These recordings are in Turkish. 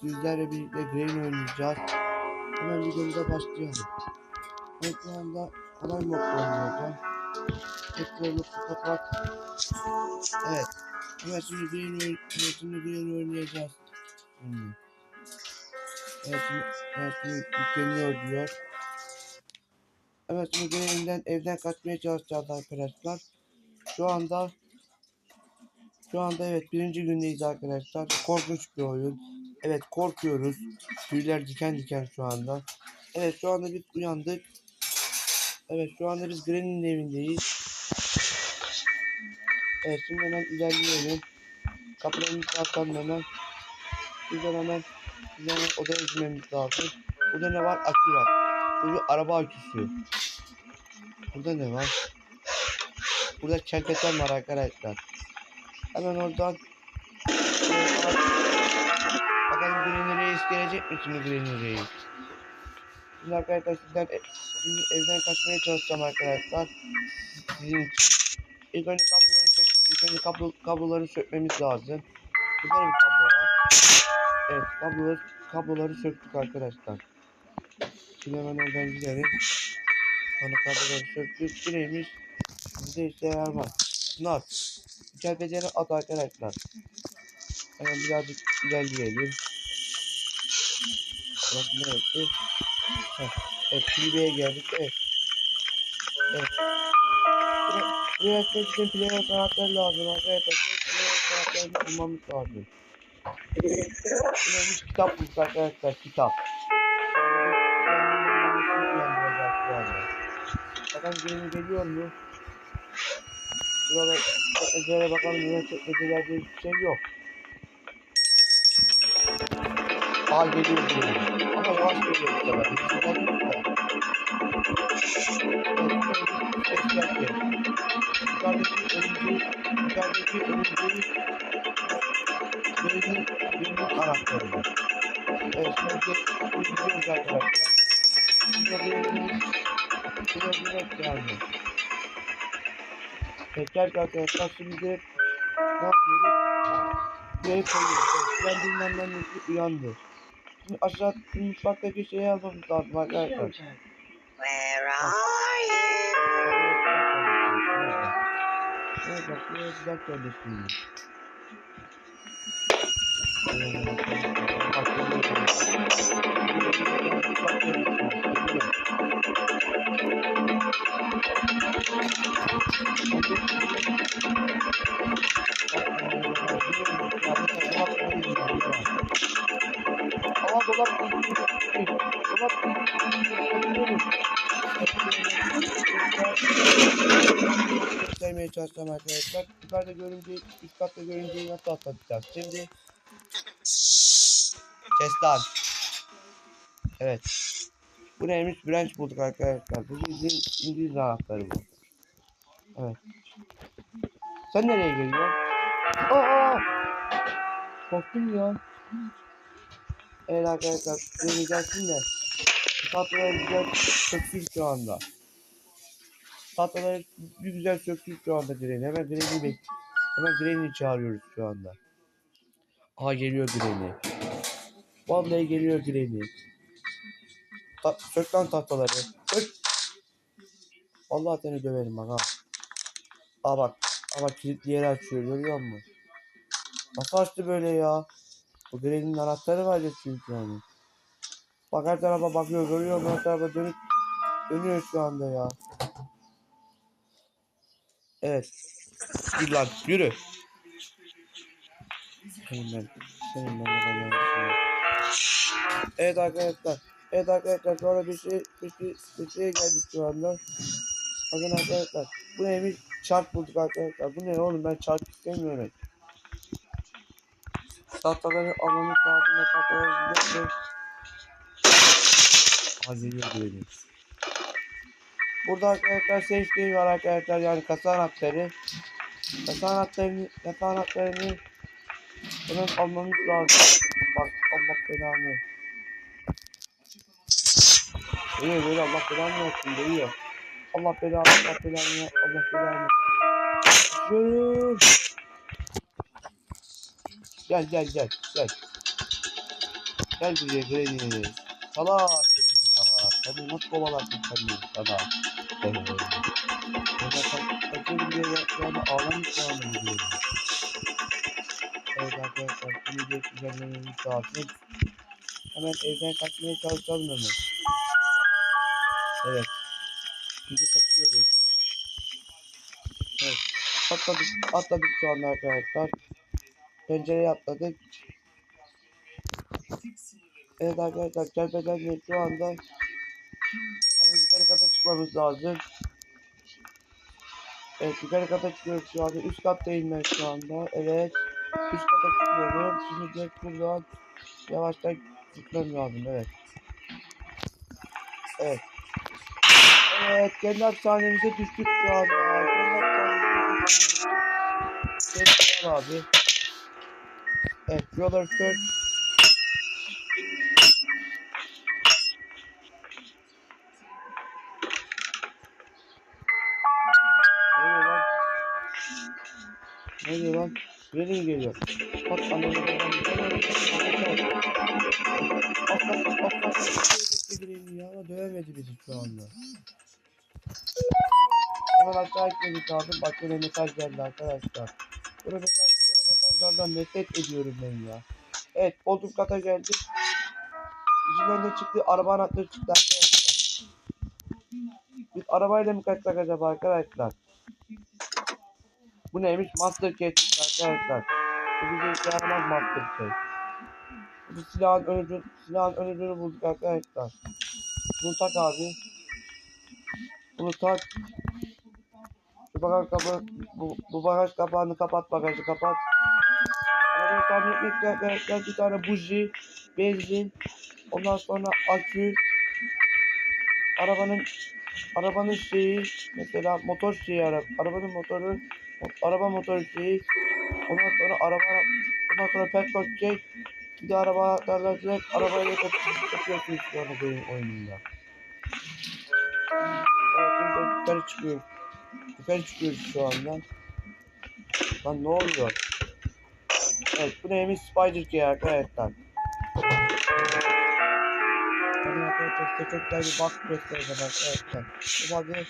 sizlerle birlikte Grain oynayacağız. Hemen videomuza başlayalım. Evet şu anda kolay mod oynayacağım. Ekranı kapat. Evet. Evet şimdi Grain, oyn şimdi Grain oynayacağız. Evet şimdi, evet, yükleniyor diyor. Evet şimdi Grain'den evden kaçmaya çalışacağız arkadaşlar. Şu anda şu anda evet birinci gündeyiz arkadaşlar. Korkunç bir oyun. Evet korkuyoruz. Tüyler diken diken şu anda. Evet şu anda biz uyandık. Evet şu anda biz Granny'nin evindeyiz. Evet şimdi hemen ilerleyelim. Kapılarımızı kapatalım hemen. Bizden hemen, bizden hemen odaya girmemiz lazım. Burada ne var? Akü var. Bu bir araba aküsü. Burada ne var? Burada kerpeten var arkadaşlar. Hemen oradan gelecek mi şimdi Granny Reis? Şimdi arkadaşlar sizden e- şimdi evden kaçmaya çalışacağım arkadaşlar. Sizin için. Önce kabloları sök, ilk önce kablo, kabloları sökmemiz lazım. Burada da bir kablo var. Evet kabloları, kabloları söktük arkadaşlar. Şimdi hemen oradan gidelim. Hani kabloları söktük. Bu neymiş? Bize işe yaramaz. Bunlar. Çerpeceni at arkadaşlar. Hemen birazcık ilerleyelim. Burası neresi? Heh, Evet, kulübeye geldik. Evet. Evet. Buraya, açmak için player sanatları lazım arkadaşlar. Player sanatlarını bulmamız lazım. Bir kitap bulduk arkadaşlar. Kitap. Bakalım birini geliyor mu? Burada çekmecelere bakalım. Yine çekmecelerde hiçbir şey yok. Aa geliyor. Ama yavaş geliyor bu sefer. Hiç güzel değil de. Yukarıdaki örümceği, yukarıdaki örümceği birinin, birinin anahtarı. Evet, şimdi gidiyoruz arkadaşlar. Burada birinin, burada direkt geldi. Geldi arkadaşlar, şimdi ne yapıyoruz? Direkt koyuyoruz. Ben bilmem ne uyandı. Aşağı mutfaktaki şeyi almamız lazım arkadaşlar. Where are you? Evet bak buraya güzel kardeşim. Ama dolap dolap göstermeye çalışacağım arkadaşlar. Yukarıda görünce, üst katta görünceyi nasıl atlatacağız? Şimdi Kestan. Evet. Bu neymiş? Branch bulduk arkadaşlar. Bu İngiliz, İngiliz anahtarı bu. Evet. Sen nereye geliyorsun? Aa! Korktum ya. Evet arkadaşlar. Geri gelsin de. Tatlıları güzel söktük şu anda. Tatlıları bir güzel söktük şu anda Granny. Hemen Granny'i bek. Hemen Granny'i çağırıyoruz şu anda. Aha geliyor Granny. Vallahi geliyor Granny. Ta sök lan tahtaları. Sök. Vallahi seni döverim bak ha. Aa bak. Aa bak kilitli yeri açıyor görüyor musun? Nasıl açtı böyle ya? Bu Granny'nin anahtarı var ya çünkü yani. Bak her tarafa bakıyor görüyor? Her tarafa dönüp dönüyor şu anda ya. Evet. Yürü lan yürü. Senin ben, senin şey. Evet arkadaşlar. Evet arkadaşlar sonra bir şey bir şey bir şeye geldik şu anda. Bakın arkadaşlar. Bu neymiş? Çark bulduk arkadaşlar. Bu ne oğlum ben çark istemiyorum. Tahtaları almamız lazım. ve Tahtaları. Aha geliyor böyle. Burada arkadaşlar safety var arkadaşlar yani kasa anahtarı. Kasa anahtarını, kasa anahtarını hemen almamız lazım. Bak Allah belanı. Geliyor böyle Allah belanı versin geliyor. Allah belanı Allah belanı Allah belanı. Yürü. Gel gel gel gel. Gel buraya Granny. Salak salak. Sen beni nasıl kovalarsın beni salak. Ben kaçıyorum diye ya- şu anda ağlamış şu anda gidiyorum. Evet arkadaşlar şimdi de düzenlememiz lazım. Hemen evden kaçmaya çalışalım hemen. Evet. Şimdi kaçıyoruz. Evet. Atladık, atladık şu anda arkadaşlar. Pencereye atladık. Evet arkadaşlar Kerpeten'le şu anda hemen yukarı kata çıkmamız lazım. Evet yukarı kata çıkıyoruz şu anda. Üst kattayım ben şu anda. Evet. Üst kata çıkıyorum. Şimdi direkt buradan yavaştan gitmem lazım. Evet. Evet. Evet kendi hapishanemize düştük şu anda. Kendi hapishanemize düştük. Kendi abi. Evet Roller Search Ne oluyor lan? Buraya mi geliyor? Bak aslan ya ama dövemedi bizi şu anda. Hemen aşağı gitmemiz lazım. Bak yine mesaj geldi arkadaşlar. Böyle mesaj, mesajlardan nefret ediyorum ben ya. Evet Bodrum kata geldik. İçinden ne çıktı? Araba anahtarı çıktı arkadaşlar. Biz arabayla mı kaçsak acaba arkadaşlar? Bu neymiş? Master Kit arkadaşlar. Bu bize yaramaz Master Kit. Bu silahın önücü, silahın önücünü bulduk arkadaşlar. Bunu tak abi. Bunu tak. Şu bagaj kapı, bu, bu bagaj kapağını kapat bagajı kapat. Arabayı tamir etmek arkadaşlar bir tane buji, benzin, ondan sonra akü, arabanın arabanın şeyi mesela motor şeyi ara, arabanın motoru araba motoru şeyi ondan sonra araba ondan sonra petrol çek bir de araba arabaya yakıp yapıyorsunuz şu anda benim oyunumda. Evet yukarı çıkıyoruz. Yukarı çıkıyoruz şu anda. Lan ne oluyor? Evet bu neymiş Spider arkadaşlar. Hadi arkadaşlar size çok güzel bir bug göstereceğim arkadaşlar. Bu bug'ı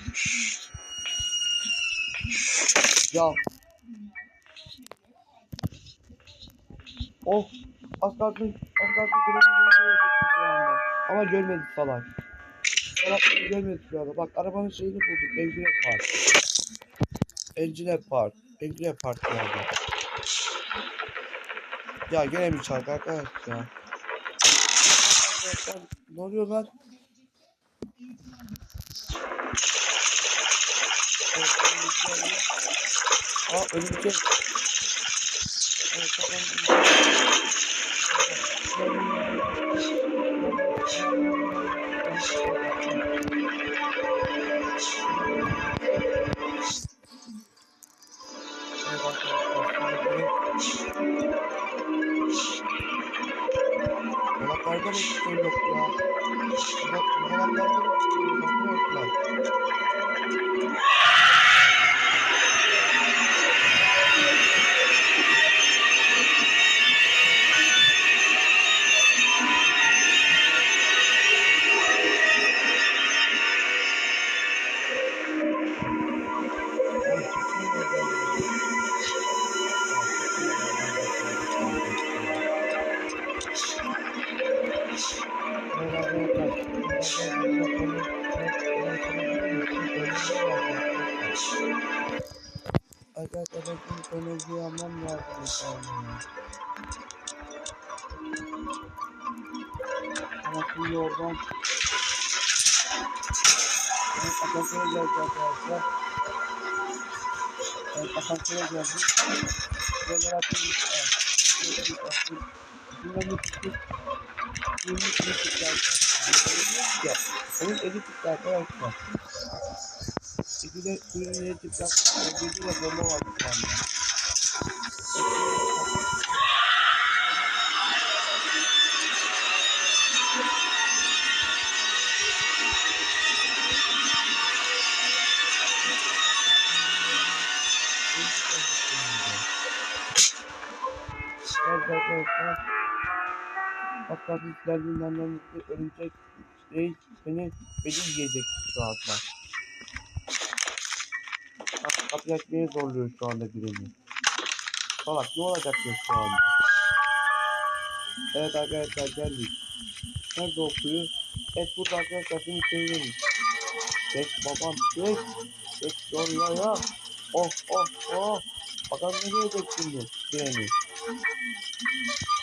ya Oh az kalsın az kalsın anda. Ama görmedik salak. Salak görmedik şu anda. Bak arabanın şeyini bulduk. Engine Park. Engine Park. Engine Park geldi. Ya gene mi çarptı arkadaş ya? Ne oluyor lan? Evet, bir- Aa önümüzde. Arkadaşlar ben şimdi enerjiyi almam lazım inşallah. Ama şimdi oradan Evet, asansöre geldi arkadaşlar. Evet, asansöre geldi. Buralara atılmış. Evet. Da çıktık. Bunun eli çıktı arkadaşlar. Ya, Onun eli çıktı arkadaşlar. İki de suyun eli çıktı. Bir de bomba var anda. Sizlerden mutlu örümcek reis beni beni yiyecek şu anda. Kapıyı açmaya zorluyor şu anda birini. Salak ne olacak ya şu anda? Evet arkadaşlar geldik. Nerede o kuyu? Evet burada arkadaşlar seni seviyorum. Geç babam geç. Geç oraya. Oh oh oh. Bakalım ne gelecek şimdi treni.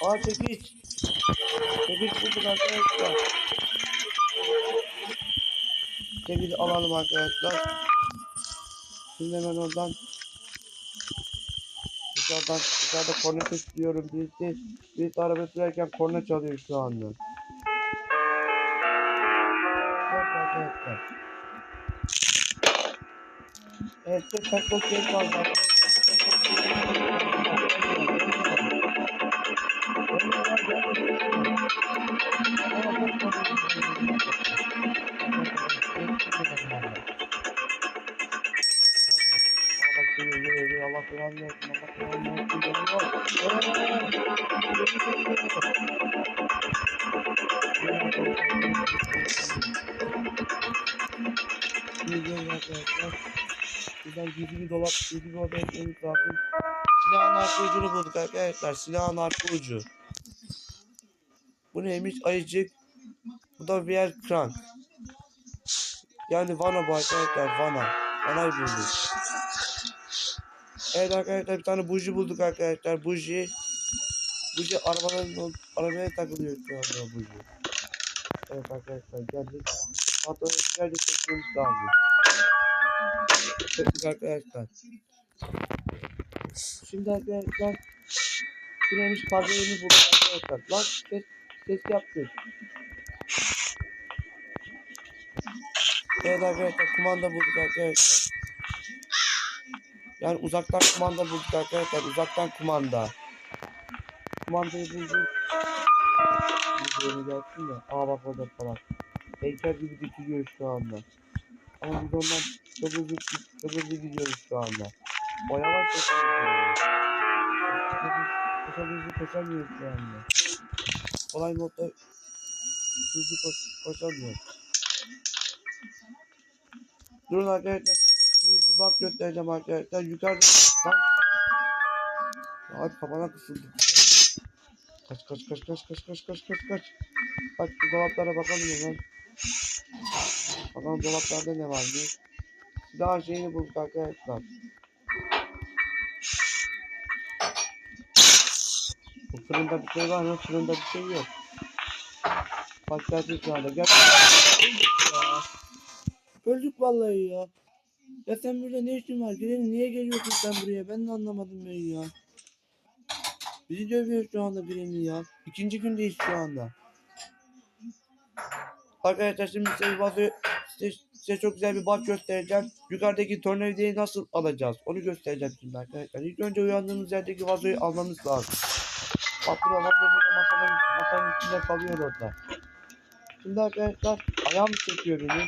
Aa çekiç. Çekiç bulduk arkadaşlar. Çekici alalım arkadaşlar. Şimdi hemen oradan dışarıdan dışarıda korna istiyorum. Birisi, birisi araba sürerken korna çalıyor şu anda. Evet arkadaşlar. Evet, tek bok şey kaldı arkadaşlar. Allah belanı Buradan 7000 dolar, 7000 dolar benim lazım. Silahın arka ucunu bulduk arkadaşlar. Silahın arka ucu. Bu neymiş? Ayıcık. Bu da VR crank. Yani vana bu arkadaşlar. Vana. Vanayı bulduk. Evet arkadaşlar bir tane buji bulduk arkadaşlar. Buji. Buji arabaların arabaya takılıyor şu anda buji. Evet arkadaşlar geldik. Hatta güzelce çekmemiz lazım. Çektik arkadaşlar. Şimdi arkadaşlar Diremiş kaberini bulduk arkadaşlar. Lan ses yaptık. Evet arkadaşlar kumanda bulduk arkadaşlar. Yani uzaktan kumanda bulduk arkadaşlar. Uzaktan kumanda. Kumandayı bulduk. Videoyu gelsin de. Aa bak orada falan. Heykel gibi dikiliyor şu anda. Ama biz ondan çok hızlı, çok hızlı gidiyoruz şu anda. O yavaş koşamıyoruz. Çok hızlı koşamıyoruz şu anda. Olay modda hızlı koş, koşamıyor. Durun arkadaşlar. Şimdi bir bak göstereceğim arkadaşlar. Yukarıda... Ya Abi kafana kısıldık ya. Kaç kaç kaç kaç kaç kaç kaç kaç kaç. Bak şu dolaplara bakalım hemen. Bakalım dolaplarda ne varmış. Daha şeyini bulduk arkadaşlar. Fırında bir şey var mı? Fırında bir şey yok. Başladı şu anda. Gel. Öldük vallahi ya. Ya sen burada ne işin var? Gidelim niye geliyorsun sen buraya? Ben de anlamadım ben ya. Bizi dövüyor şu anda Granny ya. İkinci gündeyiz şu anda. Arkadaşlar şimdi size, vazo, size, size çok güzel bir bak göstereceğim. Yukarıdaki tornavidayı nasıl alacağız? Onu göstereceğim şimdi arkadaşlar. İlk önce uyandığımız yerdeki vazoyu almamız lazım. Burada vazo burada masanın, masanın üstünde kalıyor orada. Şimdi arkadaşlar ayağım çekiyor beni.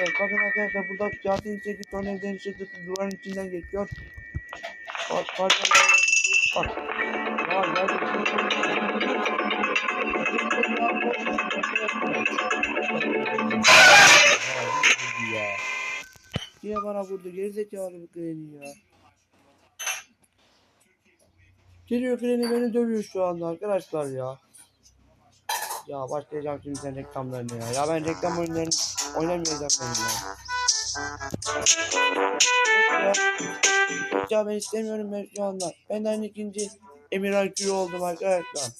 Evet bakın arkadaşlar burada kağıtın içindeki tornavidanın ışığı duvarın içinden geçiyor. Bak pardon. Bak. Ya geldi. ya. Niye bana vurdu? Gerizekalı bu kreni ya. Geliyor kreni beni dövüyor şu anda arkadaşlar ya. Ya başlayacağım şimdi sen reklamlarını ya. Ya ben reklam oyunlarını oynamayacağım ben ya. Ya. Ben istemiyorum ben şu anda. Benden ikinci Emir IQ oldum arkadaşlar.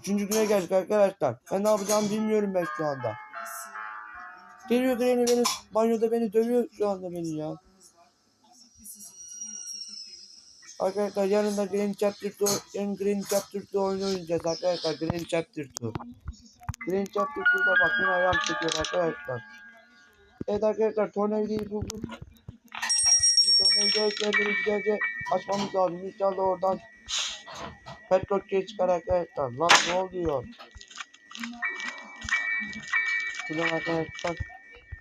Üçüncü güne geldik arkadaşlar. Ben ne yapacağımı bilmiyorum ben şu anda. Geliyor Granny beni banyoda beni dövüyor şu anda beni ya. Arkadaşlar yarın da Granny Chapter 2 yarın Granny Chapter 2 oyunu oynayacağız arkadaşlar. Granny Chapter 2. Granny Chapter 2'da bak yine ayağım çekiyor arkadaşlar. Evet arkadaşlar tornavidayı bulduk. Şimdi tornavidayı kendimiz güzelce açmamız lazım. İnşallah oradan petrol geç çıkar arkadaşlar. Lan ne oluyor? Şuradan arkadaşlar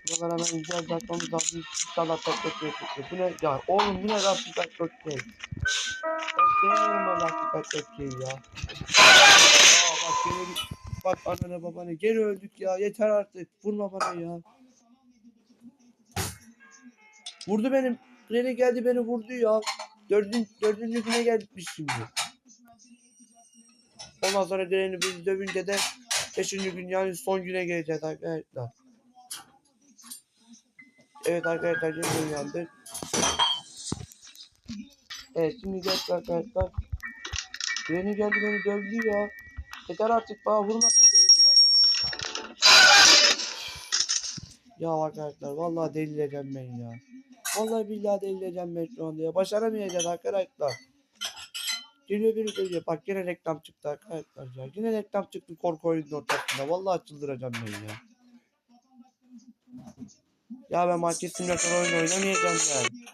Buralara hemen güzel bakmamız lazım. İnşallah tek tek yapıyor. Bu ne? Ya oğlum bu ne lastik tek tek şey? Ben sevmiyorum ben lastik tek şeyi ya. Aa bak gene. Bak ananı babanı geri öldük ya. Yeter artık. Vurma bana ya. Vurdu benim. Treni geldi beni vurdu ya. Dördüncü, dördüncü güne gelmiş şimdi. Ondan sonra direni biz dövünce de beşinci gün yani son güne geleceğiz arkadaşlar. Evet arkadaşlar şimdi uyandık. Evet şimdi gel arkadaşlar. Direni geldi beni dövdü ya. Yeter artık bana vurmasın direni bana. Ya arkadaşlar vallahi delireceğim ben ya. Vallahi billahi delireceğim ben şu anda ya. Başaramayacağız arkadaşlar. Geliyor biri geliyor. Bak yine reklam çıktı arkadaşlar ya. Yine reklam çıktı korku oyunun ortasında. Vallahi çıldıracağım ben ya. Ya ben market simülatör oyunu oynamayacağım ben.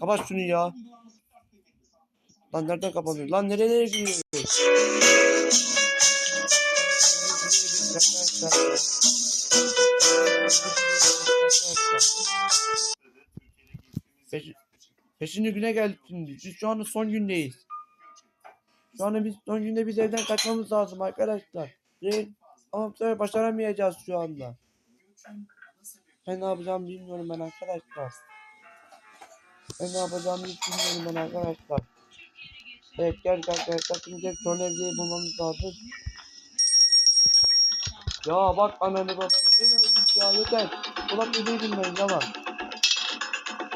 Kapat şunu ya. Lan nereden kapanıyor? Lan nerelere giriyor? Beş, beşinci güne geldik şimdi. Biz şu anda son gündeyiz. Şu anda biz son günde biz evden kaçmamız lazım arkadaşlar. Değil. Ama başaramayacağız şu anda. Ben ne yapacağımı bilmiyorum ben arkadaşlar. Ben ne yapacağımı hiç bilmiyorum ben arkadaşlar. Evet gel arkadaşlar şimdi son evdeyi bulmamız lazım. Ya bak ananı babanı gene öldük ya yeter. Kulak ödeydim ben yalan.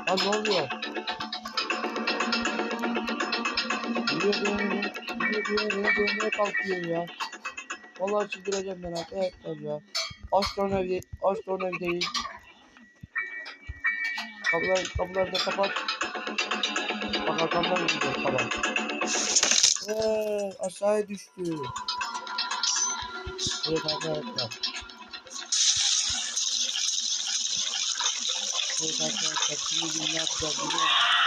Lan ne oluyor? Gidiyor beni, gidiyor beni, beni dövmeye kalkıyor ya. Vallahi çıldıracağım ben arkadaşlar ya. Aç evde, aç evdeyiz. Kapılar, kapıları da kapat. Bak arkamdan gidiyor kapat. Eee aşağıya düştü. Evet arkadaşlar. Evet arkadaşlar şimdi ne yapacağız biliyor musunuz?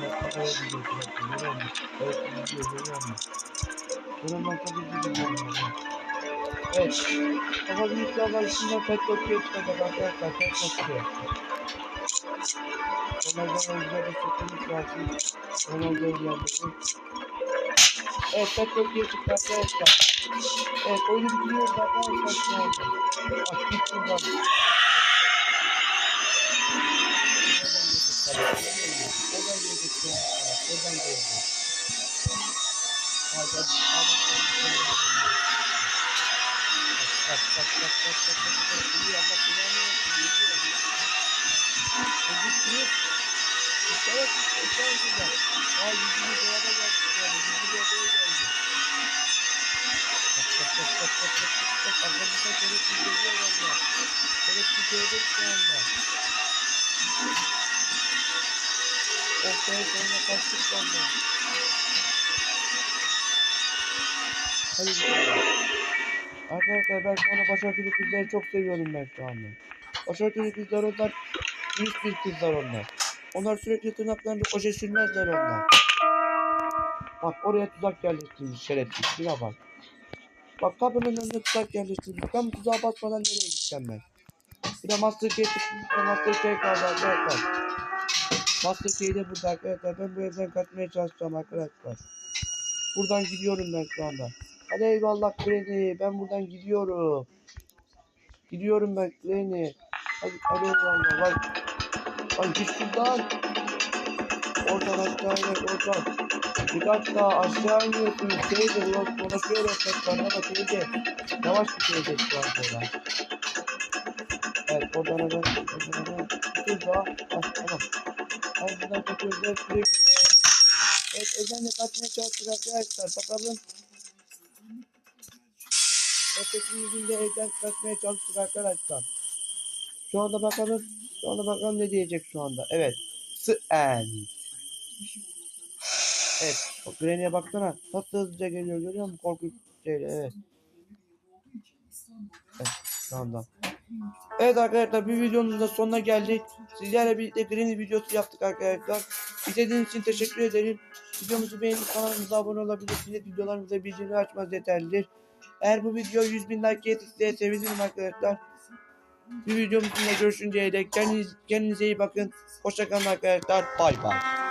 Evet. Baba büyük yollar içinden pet dokuya çıkacak arkadaşlar. Pet dokuya. Onlardan önce de çekilmiş lazım. Onlardan önce Evet pet dokuya çıktı arkadaşlar. Evet oyunu bitiriyoruz arkadaşlar şu anda. Bak git buradan. Oradan geldik şu an. Oradan geldik. Hadi hadi hadi. Bak bak bak bak bak bak bak geliyor Allah belanı versin geliyor. Çocuk kırık. İşte işte güzel. Aa yüzünü dolaba geldi yani yüzünü dolaba geldi. Bak bak bak bak bak bak bak arkamızda şerefsiz geliyor valla. Şerefsiz gördük şu anda. Ortaya sonra kaçtık valla. Hadi gidelim. Arkadaşlar ben şu anda başörtülü kızları çok seviyorum ben şu anda. Başörtülü kızlar onlar büyük bir kızlar onlar. Onlar sürekli tırnaklarında oje sürmezler onlar. Bak oraya tuzak yerleştirmiş şerefsiz. Şuna bak. Bak kapının önüne tuzak yerleştirmiş. Ben tuzağa basmadan nereye gideceğim ben? Bir de Master Key çıktı. Bir de Master Key kaldı arkadaşlar. Master Key de burada arkadaşlar. Ben bu evden kaçmaya çalışacağım arkadaşlar. Buradan gidiyorum ben şu anda. Hadi eyvallah Granny. Ben buradan gidiyorum. Gidiyorum ben Granny. Hadi, hadi eyvallah. Lan. Lan git şuradan. Oradan aşağı iner oradan. Birkaç daha aşağı iniyorsun. Şeyde ulan dolaşıyor efektler ama şeyde. Yavaş bir şeyde şu an böyle. Evet oradan hemen. Oradan hemen. Bir daha. Ah, tamam. Buradan kaçıyoruz. Güle güle. Evet özenle kaçmaya çalıştık arkadaşlar. Bakalım. Öteki yüzünde evden kaçmaya çalıştık arkadaşlar. Şu anda bakalım. Şu anda bakalım ne diyecek şu anda. Evet. The end. Evet. O Granny'e baksana. Nasıl hızlıca geliyor görüyor musun? Korkunç şeyle. Evet. Evet. Şu anda. Evet arkadaşlar bir videomuzun da sonuna geldik. Sizlerle birlikte Green videosu yaptık arkadaşlar. İzlediğiniz için teşekkür ederim. Videomuzu beğenip kanalımıza abone olabilirsiniz. Videolarımıza bildirim açmanız yeterlidir. Eğer bu video 100 bin like gelirse sevinirim arkadaşlar. Bir videomuzda görüşünceye dek kendiniz, kendinize iyi bakın. Hoşçakalın arkadaşlar. Bay bay.